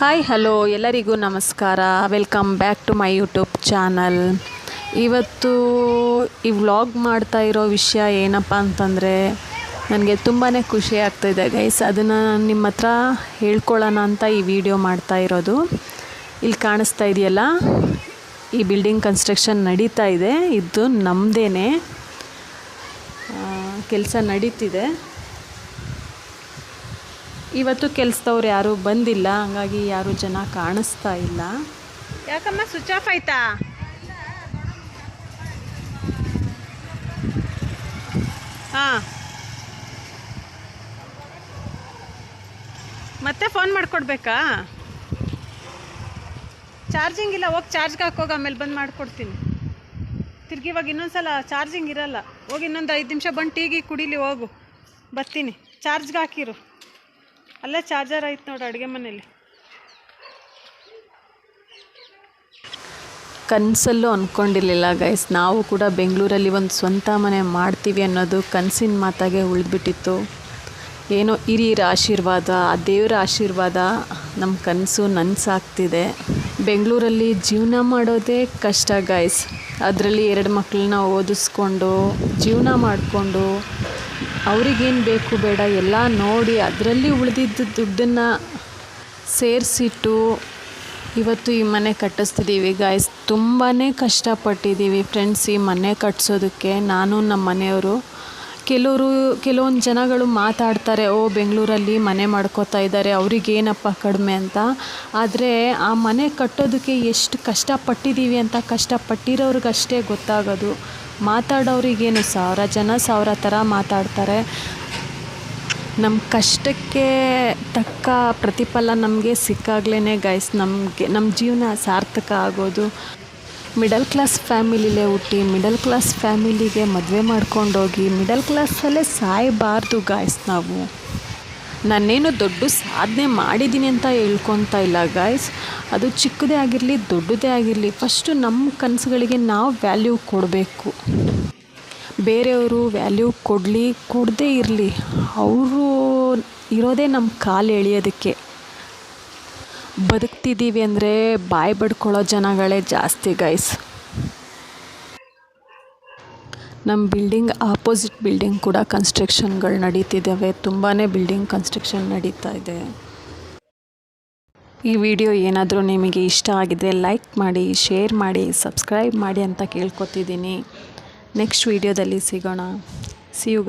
Hi hello ಎಲ್ಲರಿಗೂ ನಮಸ್ಕಾರ. Welcome back to my YouTube channel ಇವತ್ತು ಈ ವ್ಲಾಗ್ ಮಾಡ್ತಾ ಇರೋ ವಿಷಯ ಏನಪ್ಪ ಅಂತಂದರೆ, ನನಗೆ ತುಂಬಾ ಖುಷಿ ಆಗ್ತಾಯಿದೆ ಗೈಸ್ ಅದನ್ನು ನಿಮ್ಮ ಹತ್ರ ಹೇಳ್ಕೊಳ್ಳೋಣ ಅಂತ ಈ ವಿಡಿಯೋ ಮಾಡ್ತಾ ಇರೋದು. ಇಲ್ಲಿ ಕಾಣಿಸ್ತಾ ಇದೆಯಲ್ಲ, ಈ ಬಿಲ್ಡಿಂಗ್ ಕನ್ಸ್ಟ್ರಕ್ಷನ್ ನಡೀತಾ ಇದೆ. ಇದು ನಮ್ಮದೇ ಕೆಲಸ ನಡೀತಿದೆ. ಇವತ್ತು ಕೆಲಸದವ್ರು ಯಾರೂ ಬಂದಿಲ್ಲ, ಹಂಗಾಗಿ ಯಾರೂ ಜನ ಕಾಣಿಸ್ತಾ ಇಲ್ಲ. ಯಾಕಮ್ಮ ಸ್ವಿಚ್ ಆಫ್ ಆಯ್ತಾ? ಹಾಂ. ಮತ್ತೆ ಫೋನ್ ಮಾಡಿಕೊಡ್ಬೇಕಾ? ಚಾರ್ಜಿಂಗ್ ಇಲ್ಲ, ಹೋಗಿ ಚಾರ್ಜ್ಗೆ ಹಾಕೋಗಿ, ಆಮೇಲೆ ಬಂದು ಮಾಡಿಕೊಡ್ತೀನಿ. ತಿರ್ಗಿ ಇವಾಗ ಇನ್ನೊಂದು ಸಲ ಚಾರ್ಜಿಂಗ್ ಇರಲ್ಲ. ಹೋಗಿ ಇನ್ನೊಂದು ಐದು ನಿಮಿಷ ಬಂದು ಟೀಗಿ ಕುಡೀಲಿ, ಹೋಗು. ಬರ್ತೀನಿ. ಚಾರ್ಜ್ಗೆ ಹಾಕಿರು. ಅಲ್ಲೇ ಚಾರ್ಜರ್ ಆಯ್ತು ನೋಡು ಅಡುಗೆ ಮನೇಲಿ. ಕನಸಲ್ಲೂ ಅಂದ್ಕೊಂಡಿರಲಿಲ್ಲ ಗೈಸ್ ನಾವು ಕೂಡ ಬೆಂಗಳೂರಲ್ಲಿ ಒಂದು ಸ್ವಂತ ಮನೆ ಮಾಡ್ತೀವಿ ಅನ್ನೋದು ಕನಸಿನ ಮಾತಾಗೆ ಉಳಿದ್ಬಿಟ್ಟಿತ್ತು. ಏನೋ ಹಿರಿಯರ ಆಶೀರ್ವಾದ, ಆ ದೇವರ ಆಶೀರ್ವಾದ ನಮ್ಮ ಕನಸು ನನಸಾಗ್ತಿದೆ. ಬೆಂಗಳೂರಲ್ಲಿ ಜೀವನ ಮಾಡೋದೇ ಕಷ್ಟ ಗೈಸ್ ಅದರಲ್ಲಿ ಎರಡು ಮಕ್ಕಳನ್ನ ಓದಿಸ್ಕೊಂಡು, ಜೀವನ ಮಾಡಿಕೊಂಡು ಅವ್ರಿಗೇನು ಬೇಕು ಬೇಡ, ಎಲ್ಲ ನೋಡಿ ಅದರಲ್ಲಿ ಉಳಿದಿದ್ದ ದುಡ್ಡನ್ನು ಸೇರಿಸಿಟ್ಟು ಇವತ್ತು ಈ ಮನೆ ಕಟ್ಟಿಸ್ತಿದ್ದೀವಿ ಗಾಯ್ಸ್ ತುಂಬಾ ಕಷ್ಟಪಟ್ಟಿದ್ದೀವಿ ಫ್ರೆಂಡ್ಸ್ ಈ ಮನೆ ಕಟ್ಸೋದಕ್ಕೆ. ನಾನು ನಮ್ಮ ಮನೆಯವರು. ಕೆಲವರು, ಕೆಲವೊಂದು ಜನಗಳು ಮಾತಾಡ್ತಾರೆ, ಓ, ಬೆಂಗಳೂರಲ್ಲಿ ಮನೆ ಮಾಡ್ಕೋತಾ ಇದ್ದಾರೆ, ಅವ್ರಿಗೇನಪ್ಪ ಕಡಿಮೆ ಅಂತ. ಆದರೆ ಆ ಮನೆ ಕಟ್ಟೋದಕ್ಕೆ ಎಷ್ಟು ಕಷ್ಟಪಟ್ಟಿದ್ದೀವಿ ಅಂತ ಕಷ್ಟಪಟ್ಟಿರೋರಿಗಷ್ಟೇ ಗೊತ್ತಾಗೋದು. ಮಾತಾಡೋರಿಗೇನು ಸಾವಿರ ಜನ ಸಾವಿರ ಥರ ಮಾತಾಡ್ತಾರೆ. ನಮ್ಮ ಕಷ್ಟಕ್ಕೆ ತಕ್ಕ ಪ್ರತಿಫಲ ನಮಗೆ ಸಿಕ್ಕಾಗ್ಲೇ ಗೈಸ್ ನಮಗೆ ನಮ್ಮ ಜೀವನ ಸಾರ್ಥಕ ಆಗೋದು. ಮಿಡಲ್ ಕ್ಲಾಸ್ ಫ್ಯಾಮಿಲಿಲೇ ಹುಟ್ಟಿ ಮಿಡಲ್ ಕ್ಲಾಸ್ ಫ್ಯಾಮಿಲಿಗೆ ಮದುವೆ ಮಾಡ್ಕೊಂಡೋಗಿ ಮಿಡಲ್ ಕ್ಲಾಸಲ್ಲೇ ಸಾಯಬಾರ್ದು ಗಾಯ್ಸ್ ನಾವು. ನಾನೇನು ದೊಡ್ಡ ಸಾಧನೆ ಮಾಡಿದ್ದೀನಿ ಅಂತ ಹೇಳ್ಕೊತಾ ಇಲ್ಲ ಗಾಯ್ಸ್ ಅದು ಚಿಕ್ಕದೇ ಆಗಿರಲಿ, ದೊಡ್ಡದೇ ಆಗಿರಲಿ ಫಸ್ಟು ನಮ್ಮ ಕನಸುಗಳಿಗೆ ನಾವು ವ್ಯಾಲ್ಯೂ ಕೊಡಬೇಕು. ಬೇರೆಯವರು ವ್ಯಾಲ್ಯೂ ಕೊಡಲಿ, ಕೊಡದೇ ಇರಲಿ, ಅವರು ಇರೋದೇ ನಮ್ಮ ಕಾಲು ಎಳೆಯೋದಕ್ಕೆ. ಬದುಕ್ತಿದ್ದೀವಿ ಅಂದರೆ ಬಾಯಿ ಬಡ್ಕೊಳ್ಳೋ ಜನಗಳೇ ಜಾಸ್ತಿ ಗೈಸ್ ನಮ್ಮ ಬಿಲ್ಡಿಂಗ್ ಆಪೋಸಿಟ್ ಬಿಲ್ಡಿಂಗ್ ಕೂಡ ಕನ್ಸ್ಟ್ರಕ್ಷನ್ಗಳು ನಡೀತಿದ್ದಾವೆ. ತುಂಬಾ ಬಿಲ್ಡಿಂಗ್ ಕನ್ಸ್ಟ್ರಕ್ಷನ್ ನಡೀತಾ ಇದೆ. ಈ ವಿಡಿಯೋ ಏನಾದರೂ ನಿಮಗೆ ಇಷ್ಟ ಆಗಿದೆ ಲೈಕ್ ಮಾಡಿ ಶೇರ್ ಮಾಡಿ ಸಬ್ಸ್ಕ್ರೈಬ್ ಮಾಡಿ ಅಂತ ಕೇಳ್ಕೊತಿದ್ದೀನಿ. ನೆಕ್ಸ್ಟ್ ವೀಡಿಯೋದಲ್ಲಿ ಸಿಗೋಣ. C you